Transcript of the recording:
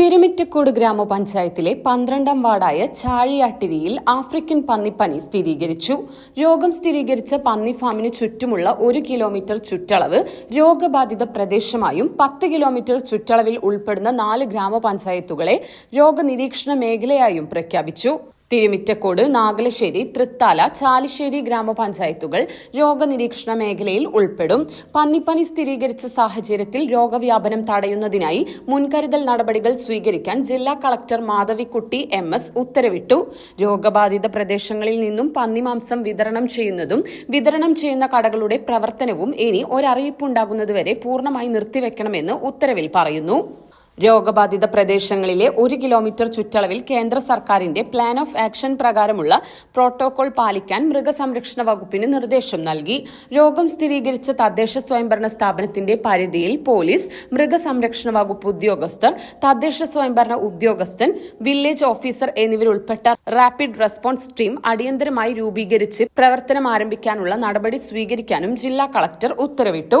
തിരുമിറ്റക്കോട് ഗ്രാമപഞ്ചായത്തിലെ പന്ത്രണ്ടാം വാർഡായ ചാഴിയാട്ടിരിയിൽ ആഫ്രിക്കൻ പന്നിപ്പനി സ്ഥിരീകരിച്ചു. രോഗം സ്ഥിരീകരിച്ച പന്നി ഫാമിന് ചുറ്റുമുള്ള ഒരു കിലോമീറ്റർ ചുറ്റളവ് രോഗബാധിത പ്രദേശമായും പത്ത് കിലോമീറ്റർ ചുറ്റളവിൽ ഉൾപ്പെടുന്ന നാല് ഗ്രാമപഞ്ചായത്തുകളെ രോഗനിരീക്ഷണ മേഖലയായും പ്രഖ്യാപിച്ചു. തിരുമിറ്റക്കോട് നാഗലശ്ശേരി തൃത്താല ചാലിശ്ശേരി ഗ്രാമപഞ്ചായത്തുകൾ രോഗനിരീക്ഷണ മേഖലയിൽ ഉൾപ്പെടും. പന്നിപ്പനി സ്ഥിരീകരിച്ച സാഹചര്യത്തിൽ രോഗവ്യാപനം തടയുന്നതിനായി മുൻകരുതൽ നടപടികൾ സ്വീകരിക്കാൻ ജില്ലാ കളക്ടർ മാധവിക്കുട്ടി എം എസ് ഉത്തരവിട്ടു. രോഗബാധിത പ്രദേശങ്ങളിൽ നിന്നും പന്നിമാംസം വിതരണം ചെയ്യുന്നതും വിതരണം ചെയ്യുന്ന കടകളുടെ പ്രവർത്തനവും ഇനി ഒരറിയിപ്പുണ്ടാകുന്നതുവരെ പൂർണമായി നിർത്തിവെക്കണമെന്ന് ഉത്തരവിൽ പറയുന്നു. രോഗബാധിത പ്രദേശങ്ങളിലെ ഒരു കിലോമീറ്റർ ചുറ്റളവിൽ കേന്ദ്ര സർക്കാരിന്റെ പ്ലാൻ ഓഫ് ആക്ഷൻ പ്രകാരമുള്ള പ്രോട്ടോകോൾ പാലിക്കാൻ മൃഗസംരക്ഷണ വകുപ്പിന് നിർദ്ദേശം നൽകി. രോഗം സ്ഥിരീകരിച്ച തദ്ദേശ സ്വയംഭരണ സ്ഥാപനത്തിന്റെ പരിധിയിൽ പോലീസ് മൃഗസംരക്ഷണ വകുപ്പ് ഉദ്യോഗസ്ഥർ തദ്ദേശ സ്വയംഭരണ ഉദ്യോഗസ്ഥൻ വില്ലേജ് ഓഫീസർ എന്നിവരുൾപ്പെട്ട റാപ്പിഡ് റെസ്പോൺസ് ടീം അടിയന്തരമായി രൂപീകരിച്ച് പ്രവർത്തനം ആരംഭിക്കാനുള്ള നടപടി സ്വീകരിക്കാനും ജില്ലാ കളക്ടർ ഉത്തരവിട്ടു.